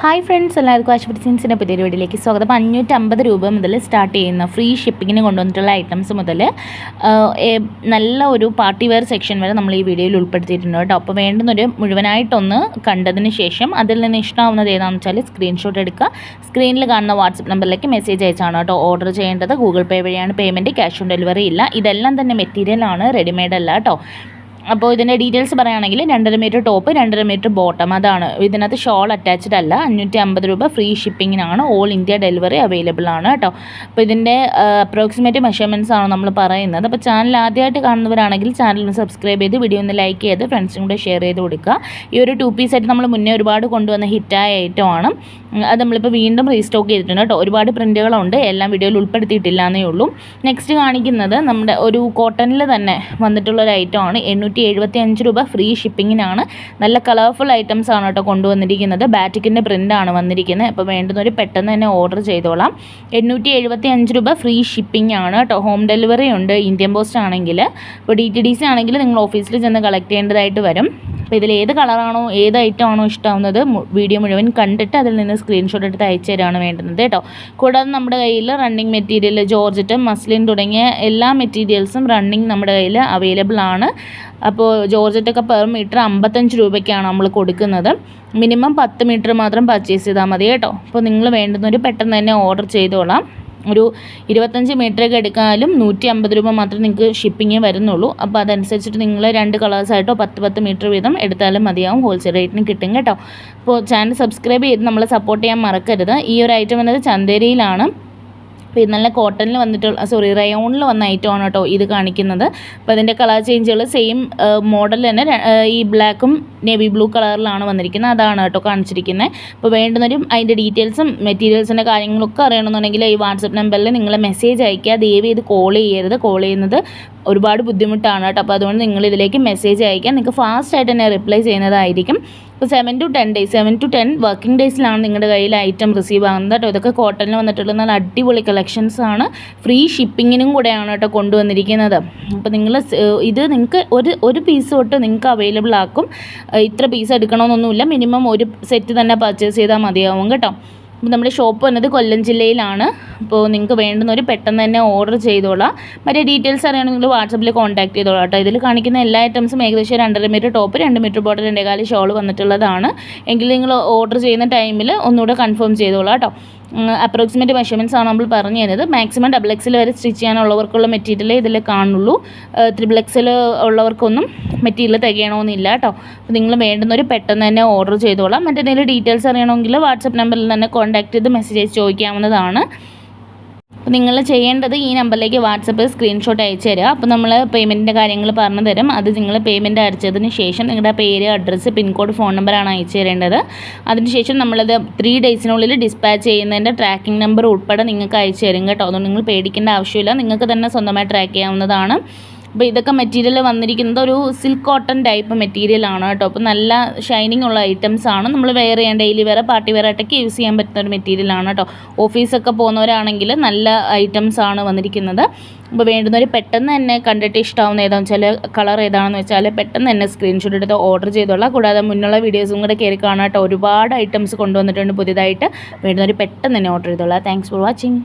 Hi friends എല്ലാവർക്കും ആശുപത്രി സീൻസിന്റെ പുതിയൊരു വീഡിയോയിലേക്ക് സ്വാഗതം. അഞ്ഞൂറ്റമ്പത് രൂപ മുതൽ സ്റ്റാർട്ട് ചെയ്യുന്ന ഫ്രീ ഷിപ്പിങ്ങിന് കൊണ്ടുവന്നിട്ടുള്ള ഐറ്റംസ് മുതൽ നല്ല ഒരു പാർട്ടി വെയർ സെക്ഷൻ വരെ നമ്മൾ ഈ വീഡിയോയിൽ ഉൾപ്പെടുത്തിയിട്ടുണ്ട് കേട്ടോ. അപ്പോൾ വേണ്ടുന്നൊരു മുഴുവനായിട്ടൊന്ന് കണ്ടതിന് ശേഷം അതിൽ നിന്ന് ഇഷ്ടമാവുന്നത് ഏതാണെന്ന് വെച്ചാൽ സ്ക്രീൻഷോട്ട് എടുക്കുക. സ്ക്രീനിൽ കാണുന്ന വാട്സപ്പ് നമ്പറിലേക്ക് മെസ്സേജ് അയച്ചാണ് കേട്ടോ ഓർഡർ ചെയ്യേണ്ടത്. ഗൂഗിൾ പേ വഴിയാണ് പേയ്മെന്റ് ക്യാഷ് ഓൺ ഡെലിവറി ഇല്ല. ഇതെല്ലാം തന്നെ മെറ്റീരിയലാണ് റെഡിമെയ്ഡ് അല്ല കേട്ടോ. അപ്പോൾ ഇതിന്റെ ഡീറ്റെയിൽസ് പറയുകയാണെങ്കിൽ രണ്ടര മീറ്റർ ടോപ്പ് രണ്ടര മീറ്റർ ബോട്ടം. അതാണ് ഇതിനകത്ത് ഷോൾ അറ്റാച്ച്ഡ് അല്ല. അഞ്ഞൂറ്റി അമ്പത് രൂപ ഫ്രീ ഷിപ്പിങ്ങിനാണ്. ഓൾ ഇന്ത്യ ഡെലിവറി അവൈലബിൾ ആണ് കേട്ടോ. അപ്പോൾ ഇതിന്റെ അപ്രോക്സിമേറ്റ് മെഷർമെന്റ്സ് ആണ് നമ്മൾ പറയുന്നത്. അപ്പോൾ ചാനൽ ആദ്യമായിട്ട് കാണുന്നവരാണെങ്കിൽ ചാനൽ ഒന്ന് സബ്സ്ക്രൈബ് ചെയ്ത് വീഡിയോ ഒന്ന് ലൈക്ക് ചെയ്ത് ഫ്രണ്ട്സിനും കൂടെ ഷെയർ ചെയ്ത് കൊടുക്കുക. ഈ ഒരു ടു പീസ് ആയിട്ട് നമ്മൾ മുന്നേ ഒരുപാട് കൊണ്ടുവന്ന ഹിറ്റായ ഐറ്റം ആണ് അത് നമ്മളിപ്പോൾ വീണ്ടും റീസ്റ്റോക്ക് ചെയ്തിട്ടുണ്ട് കേട്ടോ. ഒരുപാട് പ്രിന്റുകളുണ്ട് എല്ലാം വീഡിയോയിൽ ഉൾപ്പെടുത്തിയിട്ടില്ല എന്നേ ഉള്ളൂ. നെക്സ്റ്റ് കാണിക്കുന്നത് നമ്മുടെ ഒരു കോട്ടണിൽ തന്നെ വന്നിട്ടുള്ള ഒരു ഐറ്റം ആണ്. എണ്ണൂറ്റി എണ്ണൂറ്റി എഴുപത്തി അഞ്ച് രൂപ ഫ്രീ ഷിപ്പിങ്ങിനാണ്. നല്ല കളർഫുൾ ഐറ്റംസ് ആണ് കേട്ടോ കൊണ്ടുവന്നിരിക്കുന്നത്. ബാറ്റിക്കിന്റെ ആണ് വന്നിരിക്കുന്നത്. അപ്പോൾ വേണ്ടുന്നവർ പെട്ടെന്ന് തന്നെ ഓർഡർ ചെയ്തോളാം. എണ്ണൂറ്റി എഴുപത്തി അഞ്ച് രൂപ ഫ്രീ ഷിപ്പിംഗ് ആണ് കേട്ടോ. ഹോം ഡെലിവറി ഉണ്ട് ഇന്ത്യൻ പോസ്റ്റ് ആണെങ്കിൽ. ഇപ്പോൾ ഡി ടി ഡി സി ആണെങ്കിൽ നിങ്ങൾ ഓഫീസിൽ ചെന്ന് കളക്ട് ചെയ്യേണ്ടതായിട്ട് വരും. അപ്പോൾ ഇതിൽ ഏത് കളറാണോ ഏത് ഐറ്റം ആണോ ഇഷ്ടമാവുന്നത് വീഡിയോ മുഴുവൻ കണ്ടിട്ട് അതിൽ നിന്ന് സ്ക്രീൻഷോട്ട് എടുത്ത് അയച്ചു തരാണ് വേണ്ടുന്നത് കേട്ടോ. കൂടാതെ നമ്മുടെ കയ്യിൽ റണ്ണിങ് മെറ്റീരിയൽ ജോർജറ്റ് മസ്ലിൻ തുടങ്ങിയ എല്ലാ മെറ്റീരിയൽസും റണ്ണിങ് നമ്മുടെ കയ്യിൽ അവൈലബിൾ ആണ്. അപ്പോൾ ജോർജറ്റൊക്കെ പെർ മീറ്റർ അമ്പത്തഞ്ച് രൂപയ്ക്കാണ് നമ്മൾ കൊടുക്കുന്നത്. മിനിമം പത്ത് മീറ്റർ മാത്രം പർച്ചേസ് ചെയ്താൽ മതി കേട്ടോ. അപ്പോൾ നിങ്ങൾ വേണ്ടുന്നവർ പെട്ടെന്ന് തന്നെ ഓർഡർ ചെയ്തോളാം. ഒരു ഇരുപത്തഞ്ച് മീറ്ററൊക്കെ എടുക്കാനും നൂറ്റി അമ്പത് രൂപ മാത്രമേ നിങ്ങൾക്ക് ഷിപ്പിംഗ് വരുന്നുള്ളൂ. അപ്പോൾ അതനുസരിച്ചിട്ട് നിങ്ങൾ രണ്ട് കളേഴ്സായിട്ടോ പത്ത് പത്ത് മീറ്റർ വീതം എടുത്താലും മതിയാവും ഹോൾസെയിൽ റേറ്റിന് കിട്ടും കേട്ടോ. അപ്പോൾ ചാനൽ സബ്സ്ക്രൈബ് ചെയ്ത് നമ്മളെ സപ്പോർട്ട് ചെയ്യാൻ മറക്കരുത്. ഈ ഒരു ഐറ്റം എന്നത് ചന്തേരിയിലാണ് അപ്പോൾ നല്ല കോട്ടണിൽ വന്നിട്ടുള്ള സോറി റയോണിൽ വന്ന ഐറ്റമാണ് കേട്ടോ ഇത് കാണിക്കുന്നത്. അപ്പോൾ അതിന്റെ കളർ ചേഞ്ചുകൾ സെയിം മോഡൽ തന്നെ ഈ ബ്ലാക്കും നേവി ബ്ലൂ കളറിലാണ് വന്നിരിക്കുന്നത്. അതാണ് കേട്ടോ കാണിച്ചിരിക്കുന്നത്. അപ്പോൾ വേണ്ടുന്നവരും അതിന്റെ ഡീറ്റെയിൽസും മെറ്റീരിയൽസിന്റെ കാര്യങ്ങളൊക്കെ അറിയണമെന്നുണ്ടെങ്കിൽ ഈ വാട്സപ്പ് നമ്പറിൽ നിങ്ങൾ മെസ്സേജ് അയയ്ക്കുക. ദയവ് ഇത് കോൾ ചെയ്യരുത്. കോൾ ചെയ്യുന്നത് ഒരുപാട് ബുദ്ധിമുട്ടാണ് കേട്ടോ. അപ്പോൾ അതുകൊണ്ട് നിങ്ങൾ ഇതിലേക്ക് മെസ്സേജ് അയക്കാം നിങ്ങൾക്ക് ഫാസ്റ്റ് ആയിട്ട് തന്നെ റിപ്ലൈ ചെയ്യുന്നതായിരിക്കും. ഇപ്പോൾ seven to ten days seven to ten working ഡേയ്സിലാണ് നിങ്ങളുടെ കയ്യിൽ ഐറ്റം റിസീവ് ആകുന്നത് കേട്ടോ. ഇതൊക്കെ കോട്ടണിൽ വന്നിട്ടുള്ള നല്ല അടിപൊളി കളക്ഷൻസ് ആണ്. ഫ്രീ ഷിപ്പിങ്ങിനും കൂടെയാണ് കേട്ടോ കൊണ്ടുവന്നിരിക്കുന്നത്. അപ്പോൾ നിങ്ങൾ ഇത് നിങ്ങൾക്ക് ഒരു ഒരു പീസ് തൊട്ട് നിങ്ങൾക്ക് അവൈലബിൾ ആക്കും. ഇത്ര പീസ് എടുക്കണമെന്നൊന്നുമില്ല. മിനിമം ഒരു സെറ്റ് തന്നെ പർച്ചേസ് ചെയ്താൽ മതിയാവും കേട്ടോ. അപ്പോൾ നമ്മുടെ ഷോപ്പ് വന്നത് കൊല്ലം ജില്ലയിലാണ്. അപ്പോൾ നിങ്ങൾക്ക് വേണ്ടുന്നവർ പെട്ടെന്ന് തന്നെ ഓർഡർ ചെയ്തോളാം. മറ്റേ ഡീറ്റെയിൽസ് അറിയണമെങ്കിൽ നിങ്ങൾ വാട്സപ്പിൽ കോൺടാക്ട് ചെയ്തോളാം കേട്ടോ. ഇതിൽ കാണിക്കുന്ന എല്ലാ ഐറ്റംസും ഏകദേശം രണ്ടര മീറ്റർ ടോപ്പ് രണ്ട് മീറ്റർ ബോട്ടർ രണ്ടേകാൽ ഷോൾ വന്നിട്ടുള്ളതാണ്. എങ്കിൽ നിങ്ങൾ ഓർഡർ ചെയ്യുന്ന ടൈമിൽ ഒന്നുകൂടെ കൺഫേം ചെയ്തോളാം കേട്ടോ. അപ്രോക്സിമേറ്റ് മെഷർമെന്റ്സ് ആണ് നമ്മൾ പറഞ്ഞു തരുന്നത്. മാക്സിമം ഡബിൾ എക്സിൽ വരെ സ്റ്റിച്ച് ചെയ്യാനുള്ളവർക്കുള്ള മെറ്റീരിയൽ ഇതിൽ കാണുള്ളൂ. ത്രിബിൾ എക്സിൽ ഉള്ളവർക്കൊന്നും മെറ്റീരിയൽ തികയണമെന്നില്ല കേട്ടോ. അപ്പോൾ നിങ്ങൾ വേണ്ടുന്നവർ പെട്ടെന്ന് തന്നെ ഓർഡർ ചെയ്തോളാം. മറ്റെന്തെങ്കിലും ഡീറ്റെയിൽസ് അറിയണമെങ്കിൽ വാട്സപ്പ് നമ്പറിൽ തന്നെ കോൺടാക്ട് ചെയ്ത് മെസ്സേജ് അയച്ച് ചോദിക്കാവുന്നതാണ്. അപ്പോൾ നിങ്ങൾ ചെയ്യേണ്ടത് ഈ നമ്പറിലേക്ക് വാട്സപ്പ് സ്ക്രീൻഷോട്ട് അയച്ചു തരിക. അപ്പോൾ നമ്മൾ പേയ്മെന്റിന്റെ കാര്യങ്ങൾ പറഞ്ഞു തരും. അത് നിങ്ങൾ പേയ്മെന്റ് അടച്ചതിന് ശേഷം നിങ്ങളുടെ പേര് അഡ്രസ്സ് പിൻകോഡ് ഫോൺ നമ്പറാണ് അയച്ചു തരേണ്ടത്. അതിനുശേഷം നമ്മളത് ത്രീ ഡേയ്സിനുള്ളിൽ ഡിസ്പാച്ച് ചെയ്യുന്നതിന്റെ ട്രാക്കിംഗ് നമ്പർ ഉൾപ്പെടെ നിങ്ങൾക്ക് അയച്ചു തരും കേട്ടോ. അതുകൊണ്ട് നിങ്ങൾ പേടിക്കേണ്ട ആവശ്യമില്ല. നിങ്ങൾക്ക് തന്നെ സ്വന്തമായി ട്രാക്ക് ചെയ്യാവുന്നതാണ്. അപ്പോൾ ഇതൊക്കെ മെറ്റീരിയൽ വന്നിരിക്കുന്നത് ഒരു സിൽക്ക് കോട്ടൺ ടൈപ്പ് മെറ്റീരിയൽ ആണ് കേട്ടോ. അപ്പോൾ നല്ല ഷൈനിങ് ഉള്ള ഐറ്റംസ് ആണ്. നമ്മൾ വെയർ ചെയ്യാൻ ഡെയിലി വെയർ പാർട്ടി വെയർ ആയിട്ടൊക്കെ യൂസ് ചെയ്യാൻ പറ്റുന്ന ഒരു മെറ്റീരിയൽ ആണ് കേട്ടോ. ഓഫീസൊക്കെ പോകുന്നവരാണെങ്കിൽ നല്ല ഐറ്റംസ് ആണ് വന്നിരിക്കുന്നത്. അപ്പോൾ വേണ്ടുന്നവർ പെട്ടെന്ന് തന്നെ കണ്ടിട്ട് ഇഷ്ടമാവുന്ന ഏതാണെന്ന് വെച്ചാൽ കളർ ഏതാണെന്ന് വെച്ചാൽ പെട്ടെന്ന് തന്നെ സ്ക്രീൻഷോട്ട് എടുത്ത് ഓർഡർ ചെയ്തോളാം. കൂടാതെ മുന്നുള്ള വീഡിയോസും കൂടെ കയറി കാണാട്ടോ ഒരുപാട് ഐറ്റംസ് കൊണ്ടുവന്നിട്ടുണ്ട് പുതിയതായിട്ട്. വേണ്ടുന്നവർ പെട്ടെന്ന് തന്നെ ഓർഡർ ചെയ്തോളാം. Thanks for watching